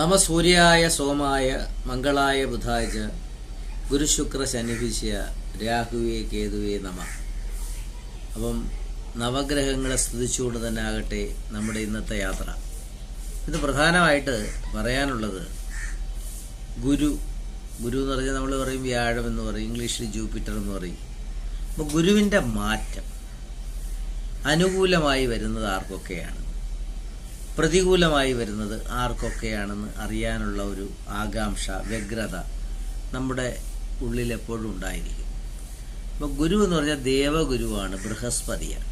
നമ സൂര്യായ സോമായ മംഗളായ ബുധായ ഗുരുശുക്ര ശനിഭിഷ്യ രാഹുവേ കേതുവേ നമ. അപ്പം നവഗ്രഹങ്ങളെ സ്തുതിച്ചുകൊണ്ട് തന്നെ ആകട്ടെ നമ്മുടെ ഇന്നത്തെ യാത്ര. ഇത് പ്രധാനമായിട്ട് പറയാനുള്ളത് ഗുരു. ഗുരു എന്ന് പറഞ്ഞാൽ നമ്മൾ പറയും വ്യാഴം എന്ന് പറയും ഇംഗ്ലീഷിൽ ജൂപ്പിറ്റർ എന്ന് പറയും. അപ്പോൾ ഗുരുവിന്റെ മാറ്റം അനുകൂലമായി വരുന്നത് ആർക്കൊക്കെയാണ്? പ്രതികൂലമായി വരുന്നത് ആർക്കൊക്കെയാണെന്ന് അറിയാനുള്ള ഒരു ആകാംക്ഷ വ്യഗ്രത നമ്മുടെ ഉള്ളിൽ എപ്പോഴും ഉണ്ടായിരിക്കും. അപ്പോൾ ഗുരു എന്ന് പറഞ്ഞാൽ ദേവഗുരുവാണ് ബൃഹസ്പതിയാണ്.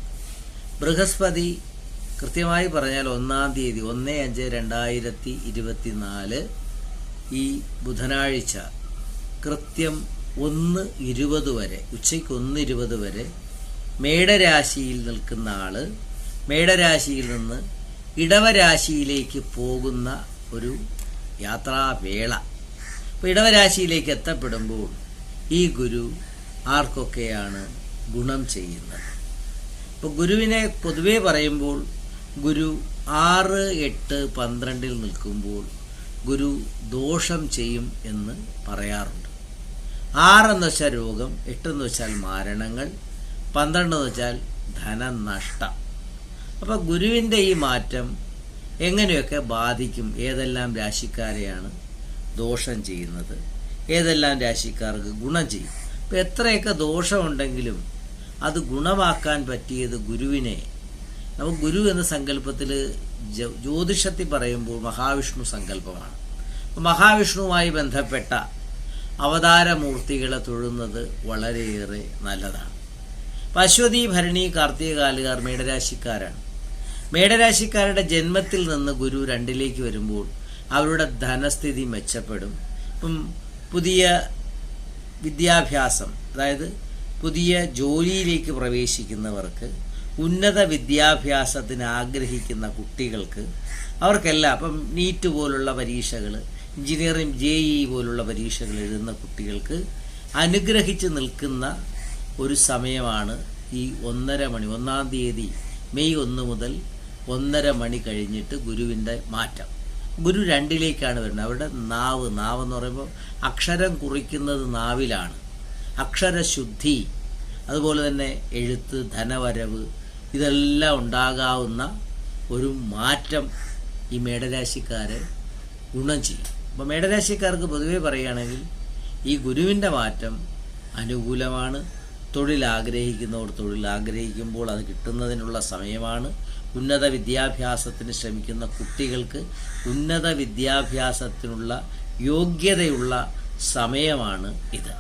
ബൃഹസ്പതി കൃത്യമായി പറഞ്ഞാൽ ഒന്നാം തീയതി ഒന്ന് അഞ്ച് രണ്ടായിരത്തി ഇരുപത്തി നാല് ഈ ബുധനാഴ്ച കൃത്യം ഒന്ന് ഇരുപത് വരെ ഉച്ചയ്ക്ക് ഒന്ന് ഇരുപത് വരെ മേടരാശിയിൽ നിൽക്കുന്ന ആൾ മേടരാശിയിൽ നിന്ന് ഇടവരാശിയിലേക്ക് പോകുന്ന ഒരു യാത്രാവേള. അപ്പോൾ ഇടവരാശിയിലേക്ക് എത്തപ്പെടുമ്പോൾ ഈ ഗുരു ആർക്കൊക്കെയാണ് ഗുണം ചെയ്യുന്നത്? ഇപ്പോൾ ഗുരുവിനെ പൊതുവേ പറയുമ്പോൾ ഗുരു ആറ് എട്ട് പന്ത്രണ്ടിൽ നിൽക്കുമ്പോൾ ഗുരു ദോഷം ചെയ്യും എന്ന് പറയാറുണ്ട്. ആറെന്ന് വെച്ചാൽ രോഗം എട്ടെന്ന് വെച്ചാൽ മാരണങ്ങൾ പന്ത്രണ്ടെന്ന് വെച്ചാൽ ധനനഷ്ടം. അപ്പോൾ ഗുരുവിന്റെ ഈ മാറ്റം എങ്ങനെയൊക്കെ ബാധിക്കും? ഏതെല്ലാം രാശിക്കാരെയാണ് ദോഷം ചെയ്യുന്നത്? ഏതെല്ലാം രാശിക്കാർക്ക് ഗുണം ചെയ്യും? അപ്പോൾ എത്രയൊക്കെ ദോഷമുണ്ടെങ്കിലും അത് ഗുണമാക്കാൻ പറ്റിയത് ഗുരുവിനെ. നമുക്ക് ഗുരു എന്ന സങ്കല്പത്തിൽ ജ്യോതിഷത്തിൽ പറയുമ്പോൾ മഹാവിഷ്ണു സങ്കല്പമാണ്. മഹാവിഷ്ണുവുമായി ബന്ധപ്പെട്ട അവതാരമൂർത്തികളെ തൊഴുന്നത് വളരെയേറെ നല്ലതാണ്. അശ്വതി ഭരണി കാർത്തിക കാലുകാർ മേടരാശിക്കാരാണ് മേടരാശിക്കാരുടെ ജന്മത്തിൽ നിന്ന് ഗുരു രണ്ടിലേക്ക് വരുമ്പോൾ അവരുടെ ധനസ്ഥിതി മെച്ചപ്പെടും. ഇപ്പം പുതിയ വിദ്യാഭ്യാസം അതായത് പുതിയ ജോലിയിലേക്ക് പ്രവേശിക്കുന്നവർക്ക് ഉന്നത വിദ്യാഭ്യാസത്തിന് ആഗ്രഹിക്കുന്ന കുട്ടികൾക്ക് അവർക്കെല്ലാം അപ്പം നീറ്റ് പോലുള്ള പരീക്ഷകൾ എഞ്ചിനീയറിംഗ് ജെ ഇ പോലുള്ള പരീക്ഷകൾ എഴുതുന്ന കുട്ടികൾക്ക് അനുഗ്രഹിച്ച് നിൽക്കുന്ന ഒരു സമയമാണ് ഈ ഒന്നര മണി ഒന്നാം തീയതി മെയ് ഒന്ന് മുതൽ ഒന്നര മണി കഴിഞ്ഞിട്ട് ഗുരുവിന്റെ മാറ്റം. ഗുരു രണ്ടിലേക്കാണ് വരുന്നത്. അവരുടെ നാവ് നാവ് എന്ന് പറയുമ്പോൾ അക്ഷരം കുറിക്കുന്നത് നാവിലാണ്. അക്ഷരശുദ്ധി അതുപോലെ തന്നെ എഴുത്ത് ധനവരവ് ഇതെല്ലാം ഉണ്ടാകാവുന്ന ഒരു മാറ്റം ഈ മേടരാശിക്കാരെ ഗുണം ചെയ്യും. അപ്പോൾ മേടരാശിക്കാർക്ക് പൊതുവെ പറയുകയാണെങ്കിൽ ഈ ഗുരുവിന്റെ മാറ്റം അനുകൂലമാണ്. തൊഴിൽ ആഗ്രഹിക്കുന്നവർ തൊഴിൽ ആഗ്രഹിക്കുമ്പോൾ അത് കിട്ടുന്നതിനുള്ള സമയമാണ്. ഉന്നത വിദ്യാഭ്യാസത്തിന് ശ്രമിക്കുന്ന കുട്ടികൾക്ക് ഉന്നത വിദ്യാഭ്യാസത്തിനുള്ള യോഗ്യതയുള്ള സമയമാണ് ഇത്.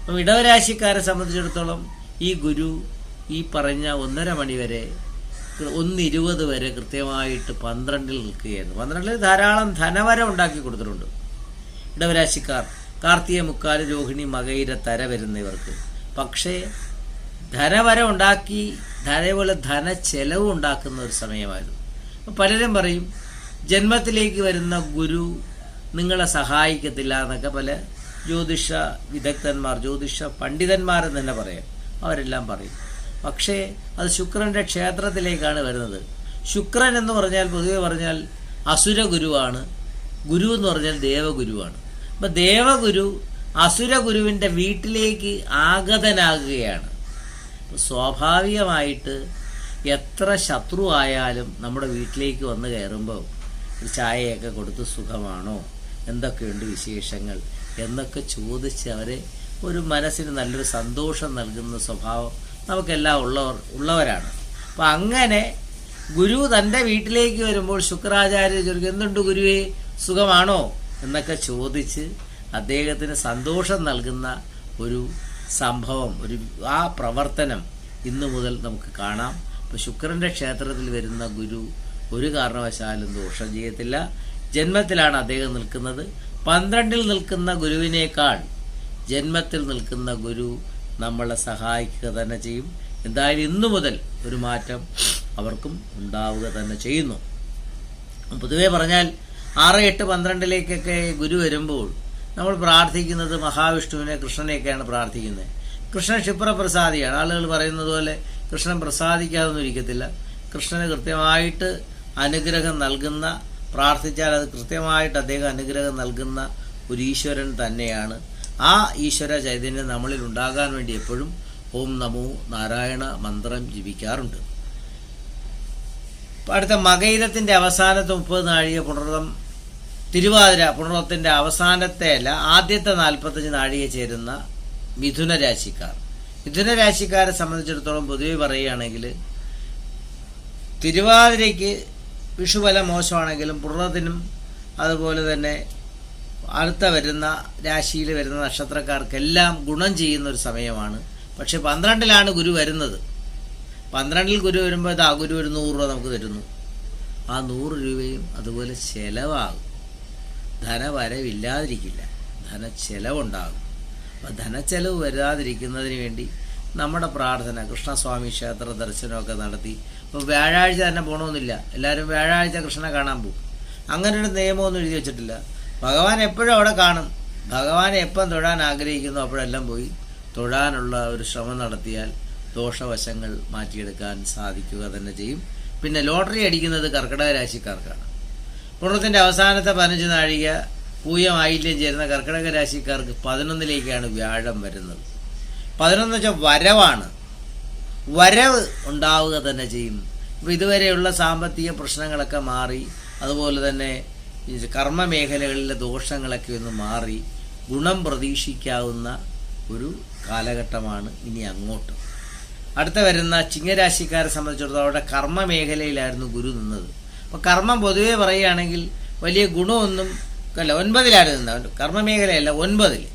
അപ്പം ഇടവരാശിക്കാരെ സംബന്ധിച്ചിടത്തോളം ഈ ഗുരു ഈ പറഞ്ഞ ഒന്നര മണിവരെ ഒന്നിരുപത് വരെ കൃത്യമായിട്ട് പന്ത്രണ്ടിൽ നിൽക്കുകയായിരുന്നു. പന്ത്രണ്ടിൽ ധാരാളം ധനവരം ഉണ്ടാക്കി കൊടുത്തിട്ടുണ്ട് ഇടവരാശിക്കാർ. കാർത്തിക മുക്കാൽ രോഹിണി മകയിര തര വരുന്നവർക്ക്. പക്ഷേ ധനവരം ഉണ്ടാക്കി അതേപോലെ ധന ചെലവ് ഉണ്ടാക്കുന്ന ഒരു സമയമായിരുന്നു. പലരും പറയും ജന്മത്തിലേക്ക് വരുന്ന ഗുരു നിങ്ങളെ സഹായിക്കത്തില്ല എന്നൊക്കെ പല ജ്യോതിഷ വിദഗ്ധന്മാർ ജ്യോതിഷ പണ്ഡിതന്മാരെന്ന് തന്നെ പറയാം. അവരെല്ലാം പറയും. പക്ഷേ അത് ശുക്രന്റെ ക്ഷേത്രത്തിലേക്കാണ് വരുന്നത്. ശുക്രൻ എന്ന് പറഞ്ഞാൽ പൊതുവെ പറഞ്ഞാൽ അസുര ഗുരുവാണ്. ഗുരു എന്ന് പറഞ്ഞാൽ ദേവഗുരുവാണ്. അപ്പം ദേവഗുരു അസുര ഗുരുവിന്റെ വീട്ടിലേക്ക് ആഗതനാകുകയാണ്. സ്വാഭാവികമായിട്ട് എത്ര ശത്രു ആയാലും നമ്മുടെ വീട്ടിലേക്ക് വന്ന് കയറുമ്പോൾ ഒരു ചായയൊക്കെ കൊടുത്ത് സുഖമാണോ? എന്തൊക്കെയുണ്ട് വിശേഷങ്ങൾ? എന്നൊക്കെ ചോദിച്ച് അവരെ ഒരു മനസ്സിന് നല്ലൊരു സന്തോഷം നൽകുന്ന സ്വഭാവം നമുക്കെല്ലാം ഉള്ളവർ ഉള്ളവരാണ്. അപ്പം അങ്ങനെ ഗുരു തന്റെ വീട്ടിലേക്ക് വരുമ്പോൾ ശുക്രാചാര്യ ചോദിക്കും എന്തുണ്ട് ഗുരുവേ? സുഖമാണോ? എന്നൊക്കെ ചോദിച്ച് അദ്ദേഹത്തിന് സന്തോഷം നൽകുന്ന ഒരു സംഭവം ഒരു ആ പ്രവർത്തനം ഇന്നു മുതൽ നമുക്ക് കാണാം. ഇപ്പോൾ ശുക്രന്റെ ക്ഷേത്രത്തിൽ വരുന്ന ഗുരു ഒരു കാരണവശാലും ദോഷം ചെയ്യത്തില്ല. ജന്മത്തിലാണ് അദ്ദേഹം നിൽക്കുന്നത്. പന്ത്രണ്ടിൽ നിൽക്കുന്ന ഗുരുവിനേക്കാൾ ജന്മത്തിൽ നിൽക്കുന്ന ഗുരു നമ്മളെ സഹായിക്കുക തന്നെ ചെയ്യും. എന്തായാലും ഇന്നു മുതൽ ഒരു മാറ്റം അവർക്കും ഉണ്ടാവുക തന്നെ ചെയ്യുന്നു. പൊതുവേ പറഞ്ഞാൽ ആറ് എട്ട് പന്ത്രണ്ടിലേക്കൊക്കെ ഗുരു വരുമ്പോൾ നമ്മൾ പ്രാർത്ഥിക്കുന്നത് മഹാവിഷ്ണുവിനെ കൃഷ്ണനെയൊക്കെയാണ് പ്രാർത്ഥിക്കുന്നത്. കൃഷ്ണൻ ക്ഷിപ്രപ്രസാദിയാണ്. ആളുകൾ പറയുന്നത് പോലെ കൃഷ്ണൻ പ്രസാദിക്കാതൊന്നും ഇരിക്കത്തില്ല. കൃഷ്ണന് കൃത്യമായിട്ട് അനുഗ്രഹം നൽകുന്ന പ്രാർത്ഥിച്ചാൽ അത് കൃത്യമായിട്ട് അദ്ദേഹം അനുഗ്രഹം നൽകുന്ന ഒരു ഈശ്വരൻ തന്നെയാണ്. ആ ഈശ്വര ചൈതന്യം നമ്മളിൽ ഉണ്ടാകാൻ വേണ്ടി എപ്പോഴും ഓം നമോ നാരായണ മന്ത്രം ജപിക്കാറുണ്ട്. അടുത്ത മകയിലത്തിന്റെ അവസാനത്തെ മുപ്പത് നാഴിക പുണർതം തിരുവാതിര പുണർവത്തിന്റെ അവസാനത്തെ അല്ല ആദ്യത്തെ നാൽപ്പത്തഞ്ച് നാഴിക ചേരുന്ന മിഥുന രാശിക്കാർ. മിഥുന രാശിക്കാരെ സംബന്ധിച്ചിടത്തോളം പൊതുവെ പറയുകയാണെങ്കിൽ തിരുവാതിരയ്ക്ക് വിഷുഫലം മോശമാണെങ്കിലും പുണർത്തിനും അതുപോലെ തന്നെ അടുത്ത വരുന്ന രാശിയിൽ വരുന്ന നക്ഷത്രക്കാർക്കെല്ലാം ഗുണം ചെയ്യുന്ന ഒരു സമയമാണ്. പക്ഷേ പന്ത്രണ്ടിലാണ് ഗുരു വരുന്നത്. പന്ത്രണ്ടിൽ ഗുരു വരുമ്പോൾ ആ ഗുരു ഒരു നൂറ് രൂപ നമുക്ക് തരുന്നു. ആ നൂറ് രൂപയും അതുപോലെ ചെലവാകും. ധനവരവില്ലാതിരിക്കില്ല. ധനച്ചെലവുണ്ടാകും. അപ്പം ധനച്ചെലവ് വരാതിരിക്കുന്നതിന് വേണ്ടി നമ്മുടെ പ്രാർത്ഥന കൃഷ്ണസ്വാമി ക്ഷേത്ര ദർശനമൊക്കെ നടത്തി. ഇപ്പോൾ വ്യാഴാഴ്ച തന്നെ പോകണമെന്നില്ല എല്ലാവരും വ്യാഴാഴ്ച കൃഷ്ണനെ കാണാൻ പോകും. അങ്ങനെ ഒരു നിയമമൊന്നും എഴുതി വെച്ചിട്ടില്ല. ഭഗവാൻ എപ്പോഴും അവിടെ കാണും. ഭഗവാൻ എപ്പം തൊഴാൻ ആഗ്രഹിക്കുന്നു അപ്പോഴെല്ലാം പോയി തൊഴാനുള്ള ഒരു ശ്രമം നടത്തിയാൽ ദോഷവശങ്ങൾ മാറ്റിയെടുക്കാൻ സാധിക്കുക തന്നെ ചെയ്യും. പിന്നെ ലോട്ടറി അടിക്കുന്നത് കർക്കിടക രാശിക്കാർക്കാണ്. പുണർത്തിന്റെ അവസാനത്തെ പതിനഞ്ച് നാഴിക പൂയം ആയില്യം ചേരുന്ന കർക്കിടക രാശിക്കാർക്ക് പതിനൊന്നിലേക്കാണ് വ്യാഴം വരുന്നത്. പതിനൊന്ന് വെച്ചാൽ വരവാണ്. വരവ് ഉണ്ടാവുക തന്നെ ചെയ്യും. അപ്പോൾ ഇതുവരെയുള്ള സാമ്പത്തിക പ്രശ്നങ്ങളൊക്കെ മാറി അതുപോലെ തന്നെ കർമ്മ മേഖലകളിലെ ദോഷങ്ങളൊക്കെ ഒന്ന് മാറി ഗുണം പ്രതീക്ഷിക്കാവുന്ന ഒരു കാലഘട്ടമാണ് ഇനി അങ്ങോട്ട്. അടുത്ത വരുന്ന ചിങ്ങരാശിക്കാരെ സംബന്ധിച്ചിടത്തോളം അവിടെ കർമ്മ മേഖലയിലായിരുന്നു ഗുരു നിന്നത്. അപ്പോൾ കർമ്മം പൊതുവേ പറയുകയാണെങ്കിൽ വലിയ ഗുണമൊന്നും അല്ല ഒൻപതിലാണ് നിന്നത് കർമ്മമേഖലയല്ല ഒൻപതിൽ.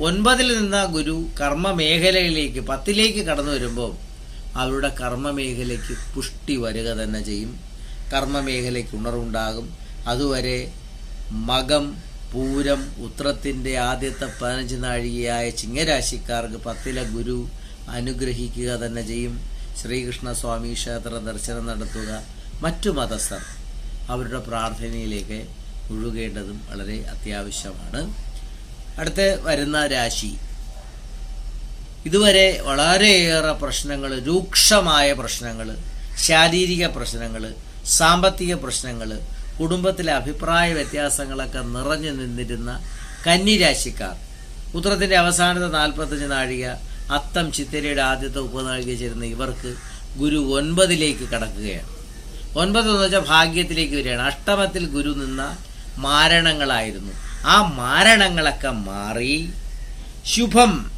ഒൻപതിൽ നിന്ന ഗുരു കർമ്മമേഖലയിലേക്ക് പത്തിലേക്ക് കടന്നു വരുമ്പോൾ അവരുടെ കർമ്മമേഖലയ്ക്ക് പുഷ്ടി വരിക തന്നെ ചെയ്യും. കർമ്മമേഖലയ്ക്ക് ഉണർവുണ്ടാകും. അതുവരെ മകം പൂരം ഉത്രത്തിന്റെ ആദ്യത്തെ പതിനഞ്ച് നാഴികയായ ചിങ്ങരാശിക്കാർക്ക് പത്തിലെ ഗുരു അനുഗ്രഹിക്കുക തന്നെ ചെയ്യും. ശ്രീകൃഷ്ണസ്വാമി ക്ഷേത്ര ദർശനം നടത്തുക. മറ്റു മതസ്ഥർ അവരുടെ പ്രാർത്ഥനയിലേക്ക് ഒഴുകേണ്ടതും വളരെ അത്യാവശ്യമാണ്. അടുത്ത വരുന്ന രാശി. ഇതുവരെ വളരെയേറെ പ്രശ്നങ്ങൾ രൂക്ഷമായ പ്രശ്നങ്ങൾ ശാരീരിക പ്രശ്നങ്ങൾ സാമ്പത്തിക പ്രശ്നങ്ങൾ കുടുംബത്തിലെ അഭിപ്രായ വ്യത്യാസങ്ങളൊക്കെ നിറഞ്ഞു നിന്നിരുന്ന കന്നിരാശിക്കാർ. ഉത്തരത്തിന്റെ അവസാനത്തെ നാൽപ്പത്തഞ്ച് നാഴിക അത്തം ചിത്തിരയുടെ ആദ്യത്തെ ഉപനാഴിക ചേരുന്ന ഇവർക്ക് ഗുരു ഒൻപതിലേക്ക് കടക്കുകയാണ്. ഒൻപത് എന്ന് വെച്ചാൽ ഭാഗ്യത്തിലേക്ക് വരികയാണ്. അഷ്ടമത്തിൽ ഗുരു നിന്ന മാരണങ്ങളായിരുന്നു. ആ മാരണങ്ങളൊക്കെ മാറി ശുഭം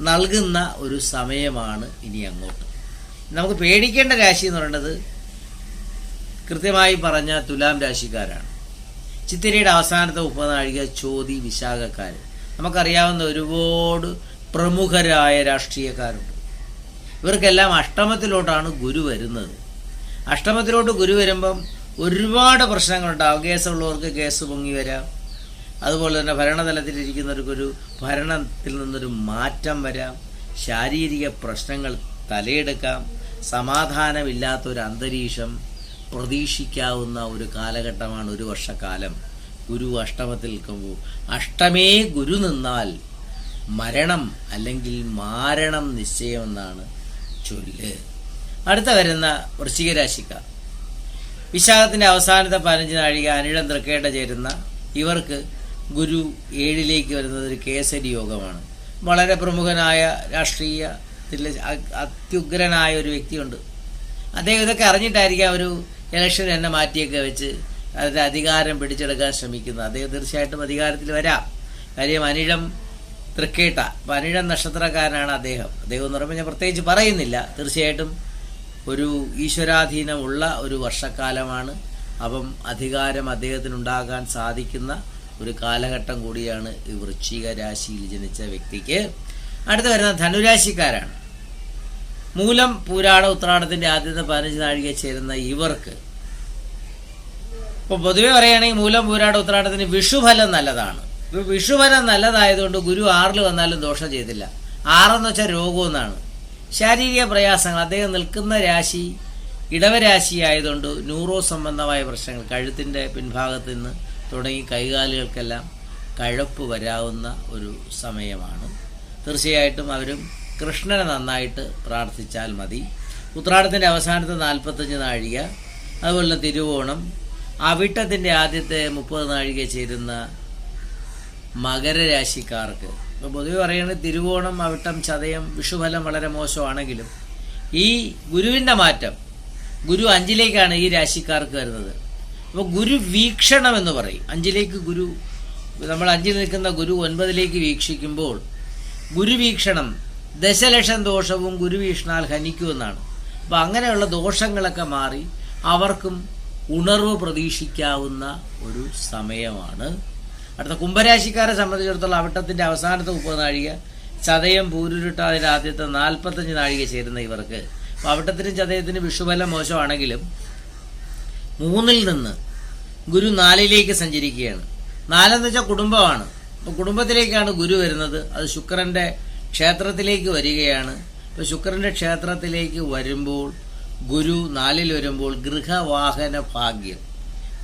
നൽകുന്ന ഒരു സമയമാണ് ഇനി അങ്ങോട്ട്. നമുക്ക് പേടിക്കേണ്ട രാശി എന്ന് പറയുന്നത് കൃത്യമായി പറഞ്ഞ തുലാം രാശിക്കാരാണ്. ചിത്തിരയുടെ അവസാനത്തെ ഉപനാഴിക ചോതി വിശാഖക്കാർ നമുക്കറിയാവുന്ന ഒരുപാട് പ്രമുഖരായ രാഷ്ട്രീയക്കാരുണ്ട്. ഇവർക്കെല്ലാം അഷ്ടമത്തിലോട്ടാണ് ഗുരു വരുന്നത്. അഷ്ടമത്തിലോട്ട് ഗുരു വരുമ്പം ഒരുപാട് പ്രശ്നങ്ങളുണ്ടാവും. കേസുള്ളവർക്ക് കേസ് പൊങ്ങി വരാം. അതുപോലെ തന്നെ ഭരണതലത്തിലിരിക്കുന്നവർക്കൊരു ഭരണത്തിൽ നിന്നൊരു മാറ്റം വരാം. ശാരീരിക പ്രശ്നങ്ങൾ തലയെടുക്കാം. സമാധാനമില്ലാത്തൊരു അന്തരീക്ഷം പ്രതീക്ഷിക്കാവുന്ന ഒരു കാലഘട്ടമാണ് ഒരു വർഷക്കാലം. ഗുരു അഷ്ടമത്തിൽ നിൽക്കുമ്പോൾ അഷ്ടമേ ഗുരു നിന്നാൽ മരണം അല്ലെങ്കിൽ മാരണം നിശ്ചയമെന്നാണ് ചൊല്ല്. അടുത്ത വരുന്ന വൃശ്ചിക രാശിക്കാർ വിശാഖത്തിന്റെ അവസാനത്തെ പതിനഞ്ച് നാഴിക അനിഴം തൃക്കേട്ട ചേരുന്ന ഇവർക്ക് ഗുരു ഏഴിലേക്ക് വരുന്നത് ഒരു കേസരി യോഗമാണ്. വളരെ പ്രമുഖനായ രാഷ്ട്രീയ അത്യുഗ്രനായ ഒരു വ്യക്തിയുണ്ട്. അദ്ദേഹം ഇതൊക്കെ അറിഞ്ഞിട്ടായിരിക്കാം ഒരു ഇലക്ഷൻ എന്നെ മാറ്റിയൊക്കെ വെച്ച് അതിന്റെ അധികാരം പിടിച്ചെടുക്കാൻ ശ്രമിക്കുന്നത്. അദ്ദേഹം തീർച്ചയായിട്ടും അധികാരത്തിൽ വരാം. കാര്യം അനിഴം തൃക്കേട്ട അപ്പം അനിഴം നക്ഷത്രക്കാരനാണ് അദ്ദേഹം. അദ്ദേഹം എന്ന് പറയുമ്പോൾ ഞാൻ പ്രത്യേകിച്ച് പറയുന്നില്ല. തീർച്ചയായിട്ടും ഒരു ഈശ്വരാധീനമുള്ള ഒരു വർഷക്കാലമാണ്. അപ്പം അധികാരം അദ്ദേഹത്തിനുണ്ടാകാൻ സാധിക്കുന്ന ഒരു കാലഘട്ടം കൂടിയാണ് ഈ വൃശ്ചിക രാശിയിൽ ജനിച്ച വ്യക്തിക്ക്. അടുത്ത് വരുന്ന ധനുരാശിക്കാരാണ്. മൂലം പൂരാട ഉത്രാടത്തിന്റെ ആദ്യത്തെ പതിനഞ്ച് നാഴിക ചേരുന്ന ഇവർക്ക്. ഇപ്പോൾ പൊതുവെ പറയുകയാണെങ്കിൽ മൂലം പൂരാട ഉത്രാടത്തിന് വിഷുഫലം നല്ലതാണ്. വിഷുഫലം നല്ലതായതുകൊണ്ട് ഗുരു ആറിൽ വന്നാലും ദോഷം ചെയ്തില്ല. ആറെന്ന് വെച്ചാൽ രോഗമെന്നാണ് ശാരീരിക പ്രയാസങ്ങൾ അദ്ദേഹം നിൽക്കുന്ന രാശി ഇടവരാശി ആയതുകൊണ്ട് ന്യൂറോ സംബന്ധമായ പ്രശ്നങ്ങൾ കഴുത്തിന്റെ പിൻഭാഗത്ത് നിന്ന് തുടങ്ങി കൈകാലുകൾക്കെല്ലാം കഴപ്പ് വരാവുന്ന ഒരു സമയമാണ്. തീർച്ചയായിട്ടും അവരും കൃഷ്ണനെ നന്നായിട്ട് പ്രാർത്ഥിച്ചാൽ മതി. ഉത്രാടത്തിന്റെ അവസാനത്തെ നാൽപ്പത്തഞ്ച് നാഴിക അതുപോലെ തിരുവോണം അവിട്ടത്തിന്റെ ആദ്യത്തെ മുപ്പത് നാഴിക ചേരുന്ന മകരരാശിക്കാർക്ക് ഇപ്പോൾ പൊതുവെ പറയുന്നത് തിരുവോണം അവിട്ടം ചതയം വിഷുഫലം വളരെ മോശമാണെങ്കിലും ഈ ഗുരുവിന്റെ മാറ്റം ഗുരു അഞ്ചിലേക്കാണ് ഈ രാശിക്കാർക്ക് വരുന്നത്. അപ്പോൾ ഗുരു വീക്ഷണം എന്ന് പറയും. അഞ്ചിലേക്ക് ഗുരു നമ്മൾ അഞ്ചിൽ നിൽക്കുന്ന ഗുരു ഒൻപതിലേക്ക് വീക്ഷിക്കുമ്പോൾ ഗുരുവീക്ഷണം ദശലക്ഷം ദോഷവും ഗുരുവീക്ഷണാൽ ഹനിക്കുമെന്നാണ്. അപ്പോൾ അങ്ങനെയുള്ള ദോഷങ്ങളൊക്കെ മാറി അവർക്കും ഉണർവ് പ്രതീക്ഷിക്കാവുന്ന ഒരു സമയമാണ് അടുത്ത കുംഭരാശിക്കാരെ സംബന്ധിച്ചിടത്തോളം അവിട്ടത്തിന്റെ അവസാനത്തെ മുപ്പത് നാഴിക ചതയം പൂരുരുട്ടാതിന്റെ ആദ്യത്തെ നാൽപ്പത്തഞ്ച് നാഴിക ചേരുന്ന ഇവർക്ക്. അപ്പോൾ അവിട്ടത്തിനും ചതയത്തിനും വിഷുബലം മോശമാണെങ്കിലും മൂന്നിൽ നിന്ന് ഗുരു നാലിലേക്ക് സഞ്ചരിക്കുകയാണ്. നാലെന്ന് വെച്ചാൽ കുടുംബമാണ്. അപ്പോൾ കുടുംബത്തിലേക്കാണ് ഗുരു വരുന്നത്. അത് ശുക്രന്റെ ക്ഷേത്രത്തിലേക്ക് വരികയാണ്. ഇപ്പോൾ ശുക്രന്റെ ക്ഷേത്രത്തിലേക്ക് വരുമ്പോൾ ഗുരു നാലിൽ വരുമ്പോൾ ഗൃഹവാഹന ഭാഗ്യം.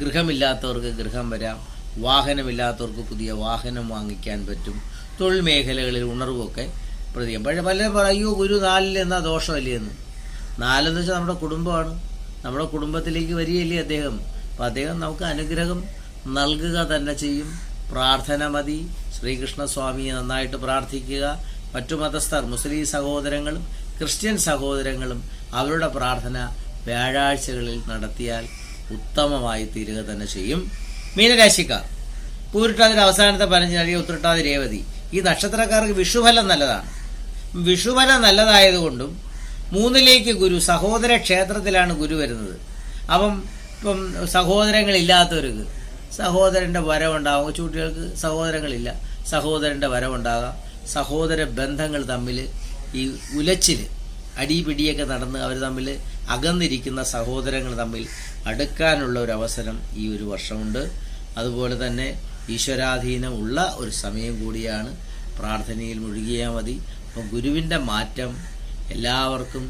ഗൃഹമില്ലാത്തവർക്ക് ഗൃഹം വരാം. വാഹനമില്ലാത്തവർക്ക് പുതിയ വാഹനം വാങ്ങിക്കാൻ പറ്റും. തൊഴിൽ മേഖലകളിൽ ഉണർവൊക്കെ പ്രതികം. പക്ഷേ പലരും പറയും ഗുരു നാലിൽ എന്നാ ദോഷമല്ലേ എന്ന്. നാലെന്ന് വെച്ചാൽ നമ്മുടെ കുടുംബമാണ്. നമ്മുടെ കുടുംബത്തിലേക്ക് വരികയല്ലേ അദ്ദേഹം. അപ്പം അദ്ദേഹം നമുക്ക് അനുഗ്രഹം നൽകുക തന്നെ ചെയ്യും. പ്രാർത്ഥന മതി. ശ്രീകൃഷ്ണസ്വാമിയെ നന്നായിട്ട് പ്രാർത്ഥിക്കുക. മറ്റു മതസ്ഥർ മുസ്ലിം സഹോദരങ്ങളും ക്രിസ്ത്യൻ സഹോദരങ്ങളും അവരുടെ പ്രാർത്ഥന വ്യാഴാഴ്ചകളിൽ നടത്തിയാൽ ഉത്തമമായി തീരുക തന്നെ ചെയ്യും. മീനരാശിക്കാർ പൂരിട്ടാതിരി അവസാനത്തെ പതിനഞ്ച് നൽകിയ ഉത്രട്ടാതി രേവതി. ഈ നക്ഷത്രക്കാർക്ക് വിഷുഫലം നല്ലതാണ്. വിഷുഫലം നല്ലതായതുകൊണ്ടും മൂന്നിലേക്ക് ഗുരു സഹോദര ക്ഷേത്രത്തിലാണ് ഗുരു വരുന്നത്. അപ്പം ഇപ്പം സഹോദരങ്ങളില്ലാത്തവർക്ക് സഹോദരന്റെ വരവുണ്ടാകും. ചൂട്ടികൾക്ക് സഹോദരങ്ങളില്ല സഹോദരന്റെ വരവുണ്ടാകാം. സഹോദര ബന്ധങ്ങൾ തമ്മിൽ ഈ ഉലച്ചിൽ അടിപിടിയൊക്കെ നടന്ന് അവർ തമ്മിൽ അകന്നിരിക്കുന്ന സഹോദരങ്ങൾ തമ്മിൽ അടുക്കാനുള്ള ഒരു അവസരം ഈ ഒരു വർഷമുണ്ട്. അതുപോലെ തന്നെ ഈശ്വരാധീനം ഉള്ള ഒരു സമയം കൂടിയാണ് പ്രാർത്ഥനയിൽ മുഴുകിയാൽ മതി. അപ്പം ഗുരുവിന്റെ മാറ്റം എല്ലാവർക്കും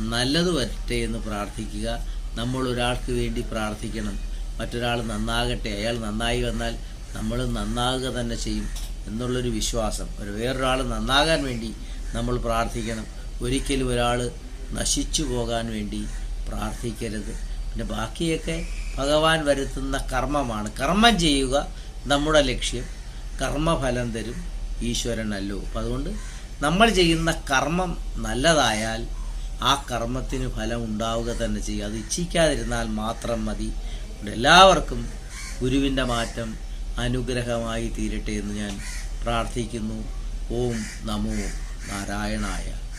നല്ലത് വരട്ടെ എന്ന് പ്രാർത്ഥിക്കുക. നമ്മൾ ഒരാൾക്ക് വേണ്ടി പ്രാർത്ഥിക്കണം. മറ്റൊരാൾ നന്നാകട്ടെ. അയാൾ നന്നായി വന്നാൽ നമ്മൾ നന്നാകുക തന്നെ ചെയ്യും എന്നുള്ളൊരു വിശ്വാസം. ഒരു വേറൊരാൾ നന്നാകാൻ വേണ്ടി നമ്മൾ പ്രാർത്ഥിക്കണം. ഒരിക്കലും ഒരാൾ നശിച്ചു പോകാൻ വേണ്ടി പ്രാർത്ഥിക്കരുത്. പിന്നെ ബാക്കിയൊക്കെ ഭഗവാൻ വരുത്തുന്ന കർമ്മമാണ്. കർമ്മം ചെയ്യുക നമ്മുടെ ലക്ഷ്യം. കർമ്മഫലം തരും ഈശ്വരനല്ലോ. അപ്പം അതുകൊണ്ട് നമ്മൾ ചെയ്യുന്ന കർമ്മം നല്ലതായാൽ ആ കർമ്മത്തിന് ഫലം ഉണ്ടാവുക തന്നെ ചെയ്യുക. അത് ഇച്ഛിക്കാതിരുന്നാൽ മാത്രം മതി. എല്ലാവർക്കും ഗുരുവിന്റെ മാറ്റം അനുഗ്രഹമായി തീരട്ടെ എന്ന് ഞാൻ പ്രാർത്ഥിക്കുന്നു. ഓം നമോ നാരായണായ.